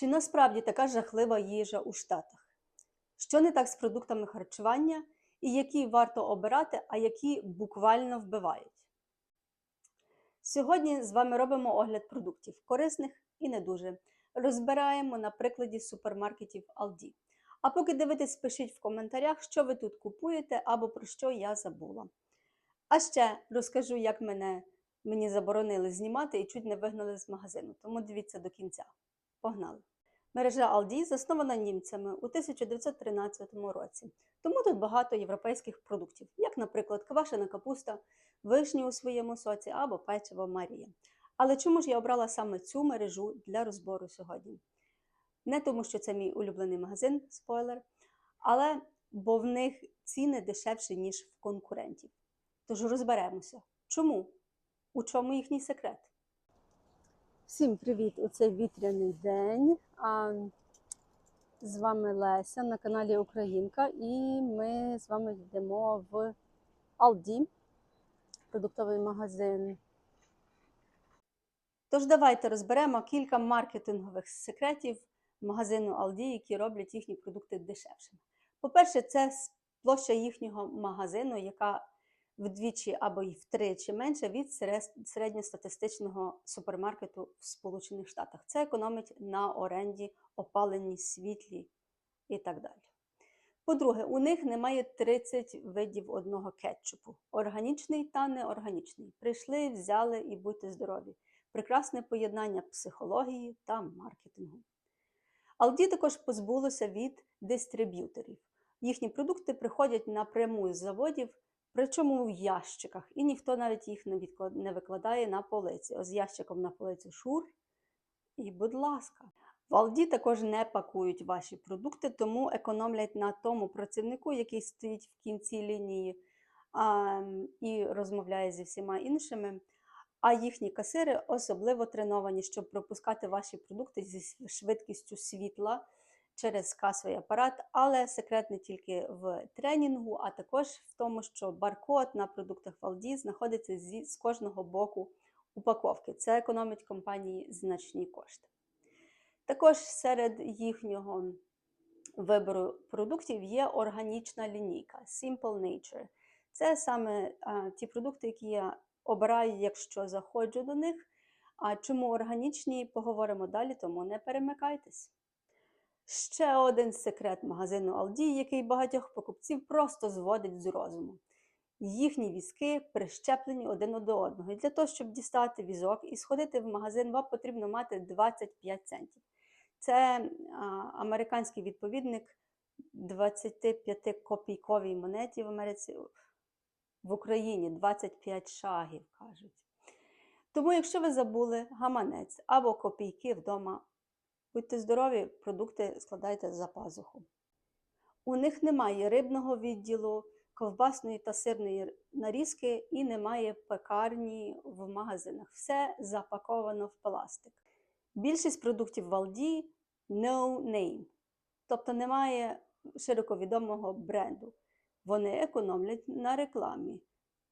Чи насправді така жахлива їжа у Штатах? Що не так з продуктами харчування і які варто обирати, а які буквально вбивають? Сьогодні з вами робимо огляд продуктів корисних і не дуже. Розбираємо на прикладі супермаркетів Aldi. А поки дивитесь, пишіть в коментарях, що ви тут купуєте або про що я забула. А ще розкажу, як мене мені заборонили знімати і чуть не вигнали з магазину. Тому дивіться до кінця. Погнали! Мережа Aldi заснована німцями у 1913 році. Тому тут багато європейських продуктів, як, наприклад, квашена капуста, вишні у своєму соці або печиво Марія. Але чому ж я обрала саме цю мережу для розбору сьогодні? Не тому, що це мій улюблений магазин, спойлер, але бо в них ціни дешевші, ніж в конкурентів. Тож розберемося, чому? У чому їхній секрет? Всім привіт! У цей вітряний день. З вами Леся на каналі Українка, і ми з вами йдемо в Aldi, продуктовий магазин. Тож давайте розберемо кілька маркетингових секретів магазину Aldi, які роблять їхні продукти дешевшими. По-перше, це площа їхнього магазину, яка вдвічі або й втричі менше від середньостатистичного супермаркету в Сполучених Штатах. Це економить на оренді, опаленні, світлі і так далі. По-друге, у них немає 30 видів одного кетчупу: органічний та неорганічний. Прийшли, взяли і будьте здорові. Прекрасне поєднання психології та маркетингу. Aldi також позбулося від дистриб'юторів. Їхні продукти приходять напряму з заводів, причому в ящиках, і ніхто навіть їх не, викладає на полиці. Ось ящиком на полиці шур. І, будь ласка, в Aldi також не пакують ваші продукти, тому економлять на тому працівнику, який стоїть в кінці лінії а, і розмовляє зі всіма іншими. А їхні касири особливо треновані, щоб пропускати ваші продукти зі швидкістю світла через касовий апарат. Але секрет не тільки в тренінгу, а також в тому, що баркод на продуктах в Aldi знаходиться зі, з кожного боку упаковки. Це економить компанії значні кошти. Також серед їхнього вибору продуктів є органічна лінійка Simple Nature. Це саме а, ті продукти, які я обираю, якщо заходжу до них. А чому органічні, поговоримо далі, тому не перемикайтесь. Ще один секрет магазину Aldi, який багатьох покупців просто зводить з розуму. Їхні візки прищеплені один до одного. І для того, щоб дістати візок і сходити в магазин, вам потрібно мати 25 центів. Це а, американський відповідник 25 копійковій монеті в Америці в Україні 25 шагів кажуть. Тому, якщо ви забули гаманець або копійки вдома, будьте здорові, продукти складайте за пазуху. У них немає рибного відділу, ковбасної та сирної нарізки і немає пекарні в магазинах. Все запаковано в пластик. Більшість продуктів в no name, тобто немає широко відомого бренду. Вони економлять на рекламі,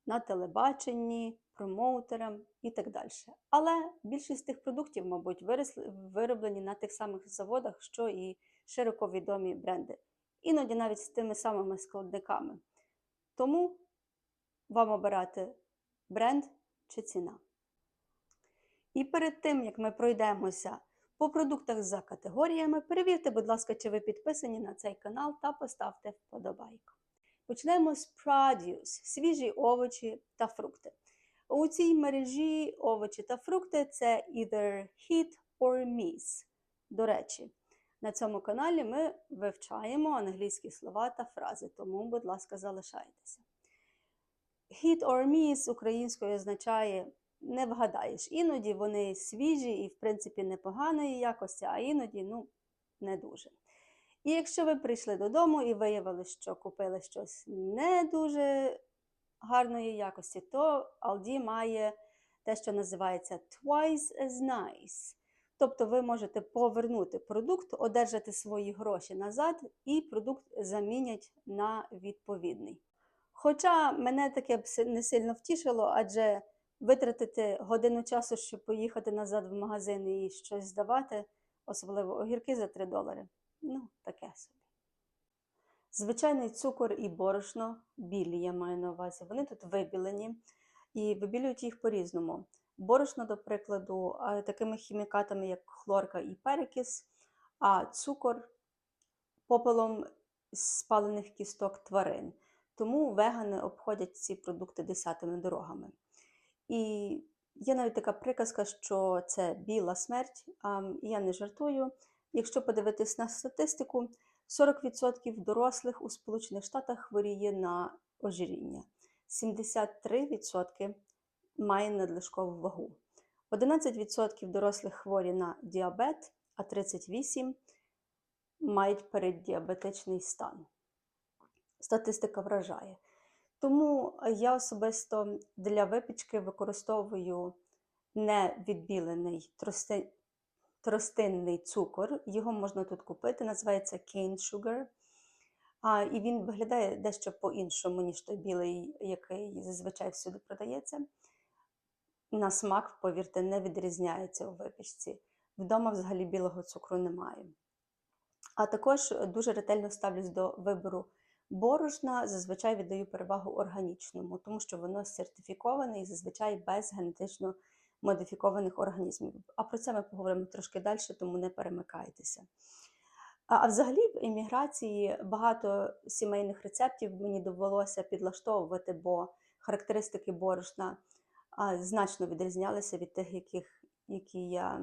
на телебаченні, промоутерам і так далі. Але більшість тих продуктів, мабуть, вироблені на тих самих заводах, що і широко відомі бренди. Іноді навіть з тими самими складниками. Тому вам обирати бренд чи ціна. І перед тим, як ми пройдемося по продуктах за категоріями, перевірте, будь ласка, чи ви підписані на цей канал та поставте вподобайку. Почнемо з Produce – свіжі овочі та фрукти. У цій мережі овочі та фрукти це either hit or miss. До речі, на цьому каналі ми вивчаємо англійські слова та фрази, тому, будь ласка, залишайтеся. Hit or miss українською означає не вгадаєш. Іноді вони свіжі і, в принципі, непоганої якості, а іноді ну, не дуже. І якщо ви прийшли додому і виявили, що купили щось не дуже гарної якості, то Aldi має те, що називається twice as nice. Тобто ви можете повернути продукт, одержати свої гроші назад, і продукт замінять на відповідний. Хоча мене таке б не сильно втішило, адже витратити годину часу, щоб поїхати назад в магазин і щось здавати, особливо огірки за 3 долари. Ну, таке собі. Звичайний цукор і борошно, білі, я маю на увазі, вони тут вибілені і вибілюють їх по-різному. Борошно, до прикладу, такими хімікатами, як хлорка і перекис, а цукор попелом спалених кісток тварин. Тому вегани обходять ці продукти десятими дорогами. І є навіть така приказка, що це біла смерть. А, я не жартую. Якщо подивитись на статистику, 40% дорослих у Сполучених Штатах хворіє на ожиріння, 73% має надлишкову вагу. 11% дорослих хворі на діабет, а 38% мають переддіабетичний стан. Статистика вражає. Тому я особисто для випічки використовую невідбілений тростинний цукор. Його можна тут купити, називається cane sugar. А, і він виглядає дещо по-іншому, ніж той білий, який зазвичай всюди продається. На смак, повірте, не відрізняється у випічці. Вдома взагалі білого цукру немає. А також дуже ретельно ставлюсь до вибору борошна. Зазвичай віддаю перевагу органічному, тому що воно сертифіковане і зазвичай без генетично модифікованих організмів. А про це ми поговоримо трошки далі, тому не перемикайтеся. А, взагалі в еміграції багато сімейних рецептів мені довелося підлаштовувати, бо характеристики борошна значно відрізнялися від тих, яких, які я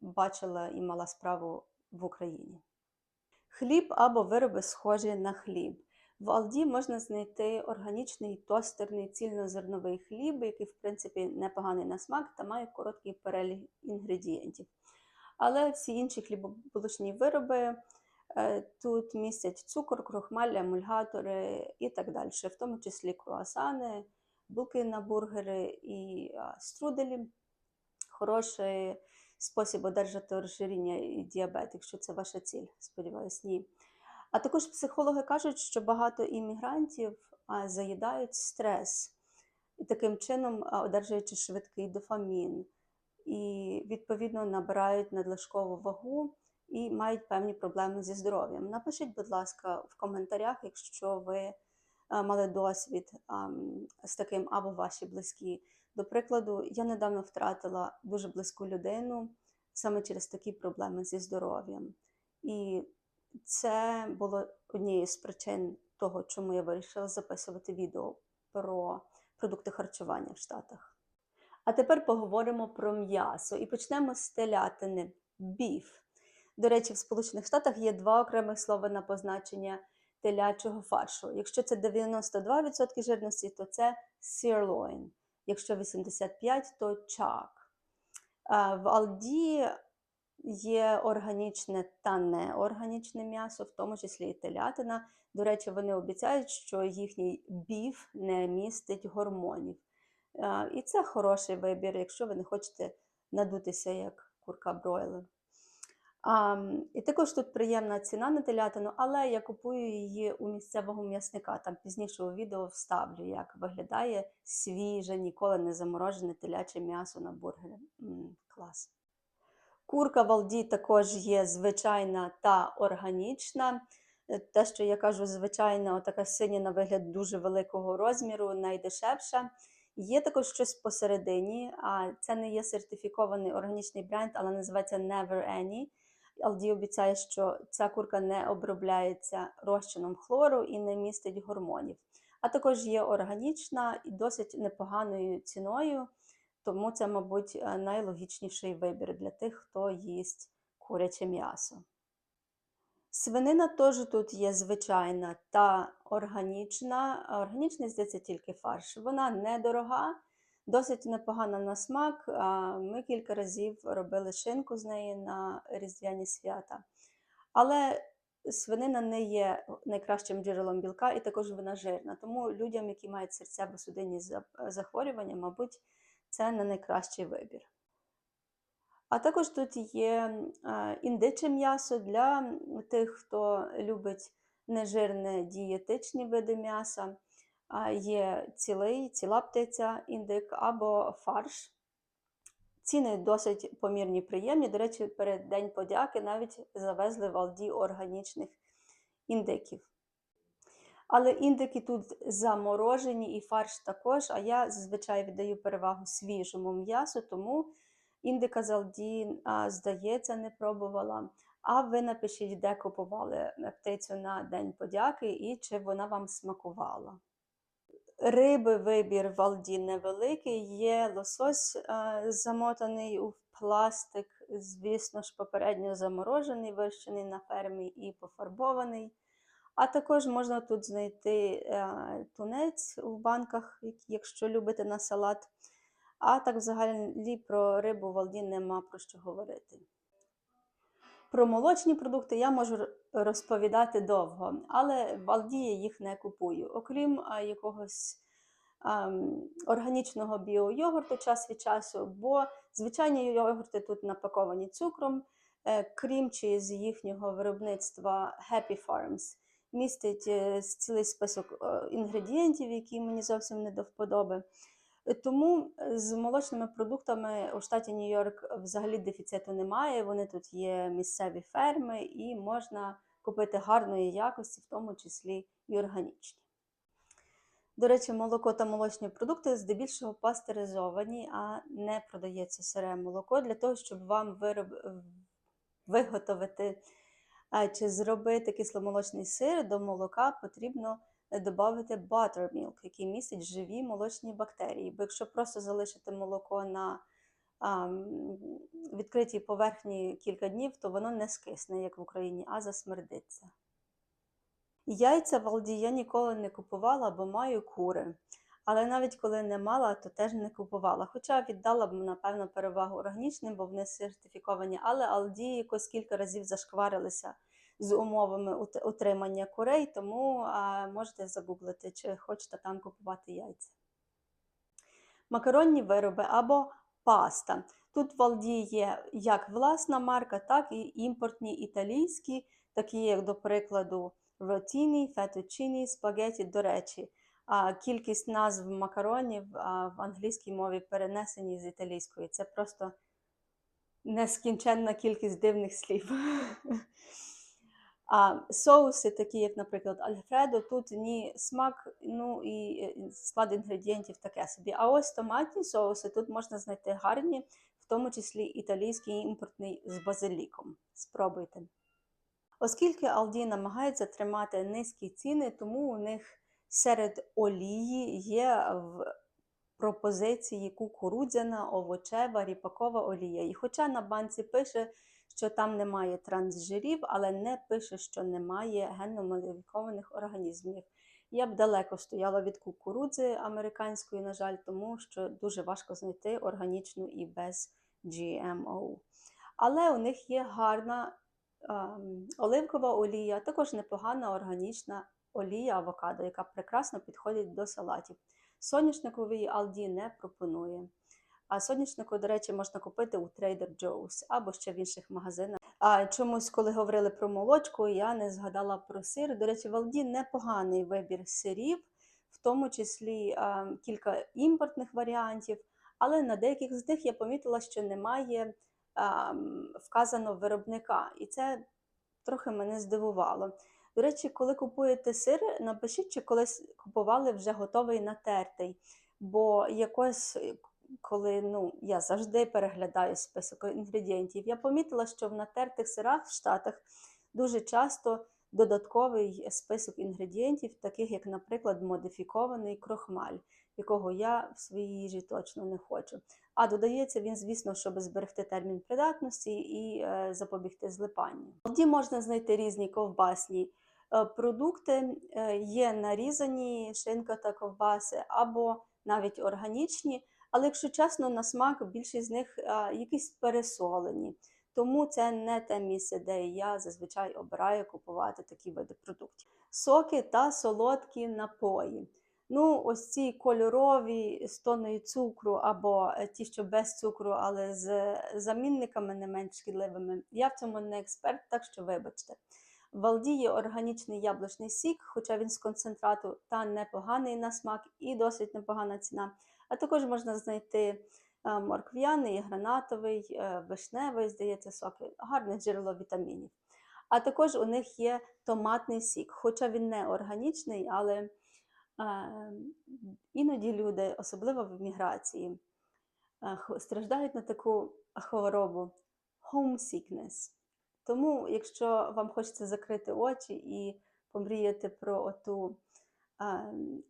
бачила і мала справу в Україні. Хліб або вироби схожі на хліб. В Алді можна знайти органічний тостерний цільнозерновий хліб, який, в принципі, непоганий на смак та має короткий перелік інгредієнтів. Але всі інші хлібобулочні вироби е, тут містять цукор, крохмаль, емульгатори і так далі, в тому числі круасани, булки на бургери і струделі. Хороший спосіб одержати розширення і діабет, якщо це ваша ціль, сподіваюсь, ні. А також психологи кажуть, що багато іммігрантів заїдають стрес, і таким чином одержуючи швидкий дофамін, і відповідно набирають надлишкову вагу і мають певні проблеми зі здоров'ям. Напишіть, будь ласка, в коментарях, якщо ви мали досвід з таким або ваші близькі. До прикладу, я недавно втратила дуже близьку людину саме через такі проблеми зі здоров'ям. І це було однією з причин того, чому я вирішила записувати відео про продукти харчування в Штатах. А тепер поговоримо про м'ясо і почнемо з телятини біф. До речі, в Сполучених Штатах є два окремих слова на позначення телячого фаршу. Якщо це 92% жирності, то це sirloin. Якщо 85%, то чак. В Алді є органічне та неорганічне м'ясо, в тому числі і телятина. До речі, вони обіцяють, що їхній біф не містить гормонів. І це хороший вибір, якщо ви не хочете надутися як курка бройлер. І також тут приємна ціна на телятину, але я купую її у місцевого м'ясника. Там пізніше у відео вставлю, як виглядає свіже, ніколи не заморожене теляче м'ясо на бургери. М, клас. Курка в Алді також є звичайна та органічна. Е, Те, що я кажу, звичайна, така синя на вигляд дуже великого розміру, найдешевша. Є також щось посередині, а це не є сертифікований органічний бренд, але називається Never Any. Алді обіцяє, що ця курка не обробляється розчином хлору і не містить гормонів. А також є органічна і досить непоганою ціною, тому це, мабуть, е, найлогічніший вибір для тих, хто їсть куряче м'ясо. Свинина теж тут є звичайна та органічна. А Органічний, здається, тільки фарш. Вона недорога, досить непогана на смак. Ми кілька разів робили шинку з неї на різдвяні свята. Але свинина не є найкращим джерелом білка і також вона жирна. Тому людям, які мають серцево-судинні за- захворювання, мабуть, це не найкращий вибір. А також тут є індиче м'ясо для тих, хто любить нежирне дієтичні види м'яса. Є цілий, ціла птиця, індик або фарш. Ціни досить помірні, приємні. До речі, перед День подяки навіть завезли в Алді органічних індиків. Але індики тут заморожені і фарш також, а я зазвичай віддаю перевагу свіжому м'ясу, тому індика з Алді, а, здається, не пробувала. А ви напишіть, де купували птицю на День подяки і чи вона вам смакувала. Риби вибір в Алді невеликий. Є лосось замотаний у пластик, звісно ж, попередньо заморожений, вирощений на фермі і пофарбований. А також можна тут знайти е, тунець в банках, якщо любите на салат. А так взагалі про рибу в Алді нема про що говорити. Про молочні продукти я можу розповідати довго, але в Алді їх не купую. Окрім якогось ам, органічного біойогурту час від часу, бо звичайні йогурти тут напаковані цукром, е, крім чи з їхнього виробництва Happy Farms містить е, цілий список е, інгредієнтів, які мені зовсім не до вподоби. Е, Тому з молочними продуктами у штаті Нью-Йорк взагалі дефіциту немає. Вони тут є місцеві ферми, і можна купити гарної якості, в тому числі і органічні. До речі, молоко та молочні продукти здебільшого пастеризовані, а не продається сире молоко для того, щоб вам вироб... виготовити чи зробити кисломолочний сир до молока потрібно додати buttermilk, який містить живі молочні бактерії. Бо якщо просто залишити молоко на а, відкритій поверхні кілька днів, то воно не скисне, як в Україні, а засмердиться. Яйця в Алді я ніколи не купувала, бо маю кури. Але навіть коли не мала, то теж не купувала. Хоча віддала б, напевно, перевагу органічним, бо вони сертифіковані. Але Алді якось кілька разів зашкварилися з умовами ут- утримання курей, тому можете загуглити, чи хочете там купувати яйця. Макаронні вироби або паста. Тут в Алді є як власна марка, так і імпортні італійські, такі як, до прикладу, ротіні, фетучині, спагеті. До речі, кількість назв макаронів в англійській мові перенесені з італійської. Це просто нескінченна кількість дивних слів. А соуси, такі як, наприклад, Альфредо, тут ні смак, ну і е, склад інгредієнтів таке собі. А ось томатні соуси тут можна знайти гарні, в тому числі італійський імпортний з базиліком. Спробуйте. Оскільки Aldi намагається тримати низькі ціни, тому у них серед олії є в пропозиції кукурудзяна, овочева, ріпакова олія. І хоча на банці пише, що там немає трансжирів, але не пише, що немає генно-модифікованих організмів. Я б далеко стояла від кукурудзи американської, на жаль, тому що дуже важко знайти органічну і без GMO. Але у них є гарна ем, оливкова олія, також непогана органічна олія авокадо, яка прекрасно підходить до салатів. Соняшникової Aldi не пропонує. А соняшнику, до речі, можна купити у Trader Joe's або ще в інших магазинах. А чомусь, коли говорили про молочку, я не згадала про сир. До речі, в Aldi непоганий вибір сирів, в тому числі а, кілька імпортних варіантів. Але на деяких з них я помітила, що немає а, вказано виробника, і це трохи мене здивувало. До речі, коли купуєте сир, напишіть, чи колись купували вже готовий натертий. Бо якось, е, коли ну, я завжди переглядаю список інгредієнтів, я помітила, що в натертих сирах в Штатах дуже часто додатковий список інгредієнтів, таких як, наприклад, модифікований крохмаль, якого я в своїй їжі точно не хочу. А додається він, звісно, щоб зберегти термін придатності і е, запобігти злипанню. Тоді можна знайти різні ковбасні продукти, е, є нарізані шинка та ковбаси, або навіть органічні, але якщо чесно, на смак більшість з них е, якісь пересолені. Тому це не те місце, де я зазвичай обираю купувати такі види продуктів. Соки та солодкі напої. Ну, ось ці кольорові з тоною цукру, або е, ті, що без цукру, але з замінниками не менш шкідливими. Я в цьому не експерт, так що вибачте. В Алді органічний яблучний сік, хоча він з концентрату та непоганий на смак і досить непогана ціна. А також можна знайти е, моркв'яний, гранатовий, е, вишневий, здається, соки. Гарне джерело вітамінів. А також у них є томатний сік, хоча він не органічний, але е, іноді люди, особливо в міграції, страждають на таку хворобу homesickness. Тому, якщо вам хочеться закрити очі і помріяти про оту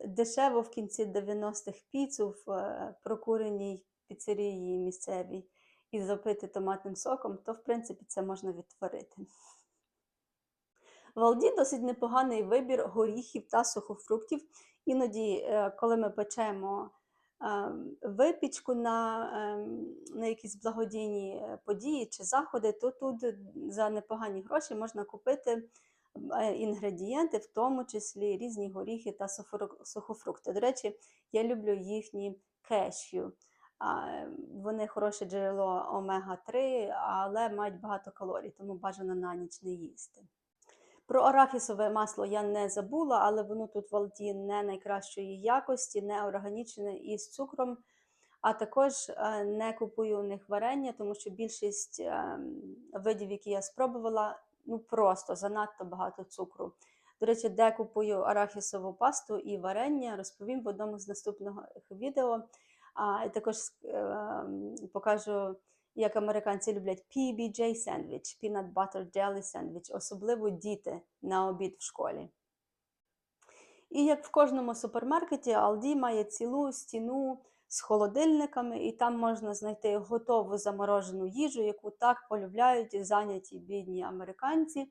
дешеву в кінці 90-х піцу в е, прокуреній піцерії місцевій і запити томатним соком, то в принципі це можна відтворити. В Алді досить непоганий вибір горіхів та сухофруктів. Іноді, е, коли ми печемо ем, випічку на, ем, на якісь благодійні е, події чи заходи, то тут за непогані гроші можна купити е, інгредієнти, в тому числі різні горіхи та сухофрукти. До речі, я люблю їхні кешю. Ем, Вони хороше джерело омега-3, але мають багато калорій, тому бажано на ніч не їсти. Про арахісове масло я не забула, але воно тут в Алді не найкращої якості, не органічне і з цукром. А також е, не купую у них варення, тому що більшість ем, видів, які я спробувала, ну просто занадто багато цукру. До речі, де купую арахісову пасту і варення, розповім в одному з наступних відео. А також ем, покажу, як американці люблять PBJ sandwich, Peanut Butter Jelly Sandwich, особливо діти на обід в школі. І як в кожному супермаркеті, Aldi має цілу стіну з холодильниками, і там можна знайти готову заморожену їжу, яку так полюбляють зайняті бідні американці.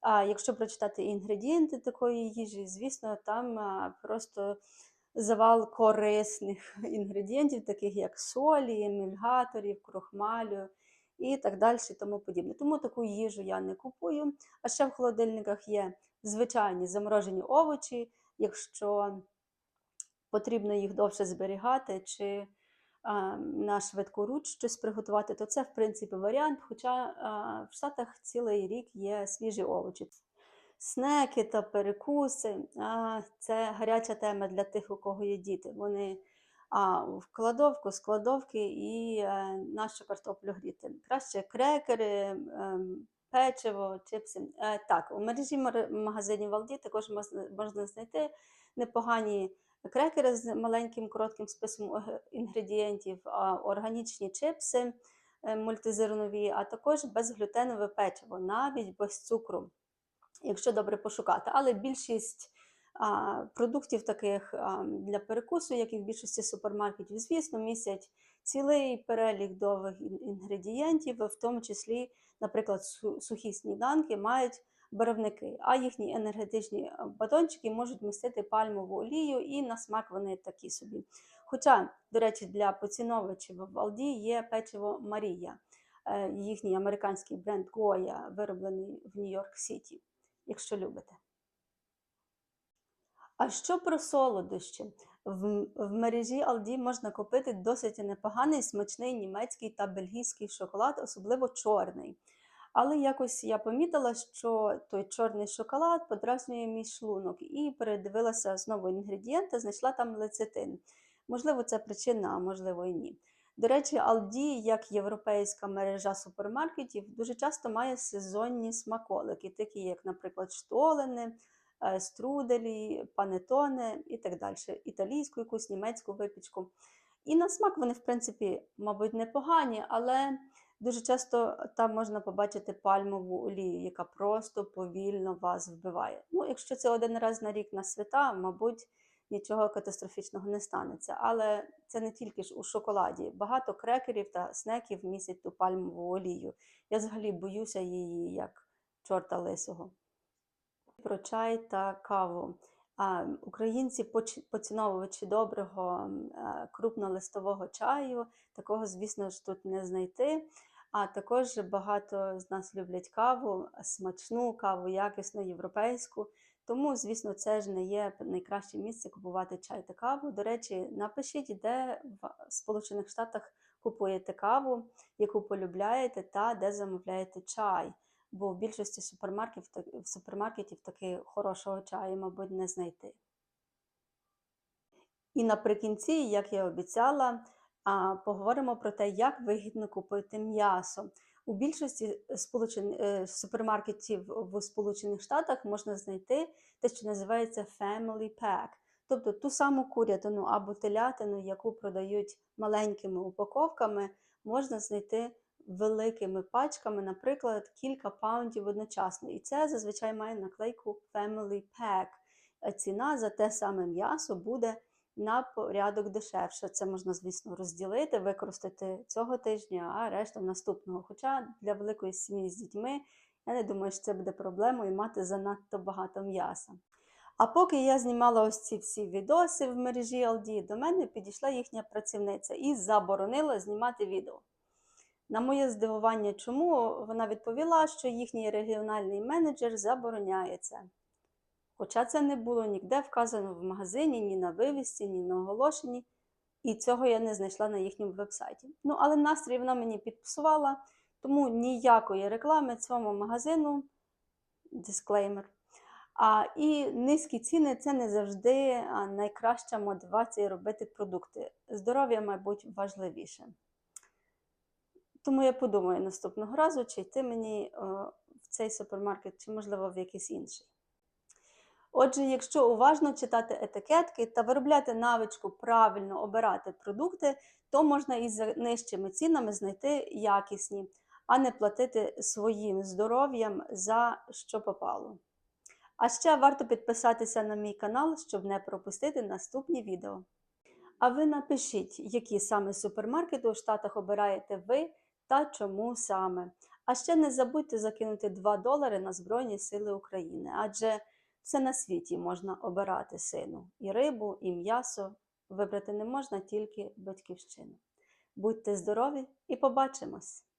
А якщо прочитати інгредієнти такої їжі, звісно, там просто завал корисних інгредієнтів, таких як солі, емульгаторів, крохмалю і так далі, тому подібне. Тому таку їжу я не купую. А ще в холодильниках є звичайні заморожені овочі, якщо потрібно їх довше зберігати, чи на швидку руч щось приготувати, то це в принципі варіант. Хоча в Штатах цілий рік є свіжі овочі. Снеки та перекуси а, це гаряча тема для тих, у кого є діти. Вони а, в кладовку, складовки і е, нашу картоплю гріти. Краще крекери, ем, печиво, чипси. Е, так, у мережі магазинів Алді також можна, знайти непогані крекери з маленьким коротким списком ог- інгредієнтів, органічні чипси е, мультизернові, а також безглютенове печиво, навіть без цукру якщо добре пошукати. Але більшість а, продуктів таких а, для перекусу, як і в більшості супермаркетів, звісно, містять цілий перелік довгих інгредієнтів, в тому числі, наприклад, сухі сніданки мають барвники, а їхні енергетичні батончики можуть містити пальмову олію, і на смак вони такі собі. Хоча, до речі, для поціновувачів в Алді є печиво Марія, е, їхній американський бренд Гоя, вироблений в Нью-Йорк Сіті якщо любите. А що про солодощі? В, в мережі Aldi можна купити досить непоганий смачний німецький та бельгійський шоколад, особливо чорний. Але якось я помітила, що той чорний шоколад подразнює мій шлунок і передивилася знову інгредієнти, знайшла там лецитин. Можливо, це причина, а можливо і ні. До речі, Aldi, як європейська мережа супермаркетів, дуже часто має сезонні смаколики, такі як, наприклад, штолени, е, струделі, панетоне і так далі, італійську якусь німецьку випічку. І на смак вони, в принципі, мабуть, непогані, але дуже часто там можна побачити пальмову олію, яка просто повільно вас вбиває. Ну, якщо це один раз на рік на свята, мабуть, нічого катастрофічного не станеться. Але це не тільки ж у шоколаді. Багато крекерів та снеків містять ту пальмову олію. Я взагалі боюся її як чорта лисого. Про чай та каву. Українці поціновувачі доброго крупнолистового чаю. Такого, звісно ж, тут не знайти. А також багато з нас люблять каву, смачну каву, якісну, європейську. Тому, звісно, це ж не є найкраще місце купувати чай та каву. До речі, напишіть, де в Сполучених Штатах купуєте каву, яку полюбляєте, та де замовляєте чай. Бо в більшості супермаркетів, так- супермаркетів таки хорошого чаю, мабуть, не знайти. І наприкінці, як я обіцяла, поговоримо про те, як вигідно купити м'ясо. У більшості сполучен... е, супермаркетів в Сполучених Штатах можна знайти те, що називається Family Pack, тобто ту саму курятину або телятину, яку продають маленькими упаковками, можна знайти великими пачками, наприклад, кілька паундів одночасно. І це зазвичай має наклейку Family Pack. А Ціна за те саме м'ясо буде на порядок дешевше. Це можна, звісно, розділити, використати цього тижня, а решта наступного. Хоча для великої сім'ї з дітьми я не думаю, що це буде проблемою мати занадто багато м'яса. А поки я знімала ось ці всі відоси в мережі Aldi, до мене підійшла їхня працівниця і заборонила знімати відео. На моє здивування, чому вона відповіла, що їхній регіональний менеджер забороняє це. Хоча це не було ніде вказано в магазині, ні на вивісці, ні на оголошенні, і цього я не знайшла на їхньому вебсайті. Ну, але настрій вона мені підпсувала, тому ніякої реклами цьому магазину, дисклеймер. А, і низькі ціни це не завжди найкраща мотивація робити продукти. Здоров'я, мабуть, важливіше. Тому я подумаю наступного разу, чи йти мені в цей супермаркет, чи, можливо, в якийсь інший. Отже, якщо уважно читати етикетки та виробляти навичку правильно обирати продукти, то можна із нижчими цінами знайти якісні, а не платити своїм здоров'ям за що попало. А ще варто підписатися на мій канал, щоб не пропустити наступні відео. А ви напишіть, які саме супермаркети у Штатах обираєте ви та чому саме. А ще не забудьте закинути 2 долари на Збройні Сили України, адже все на світі можна обирати сину. І рибу, і м'ясо вибрати не можна тільки батьківщину. Будьте здорові і побачимось!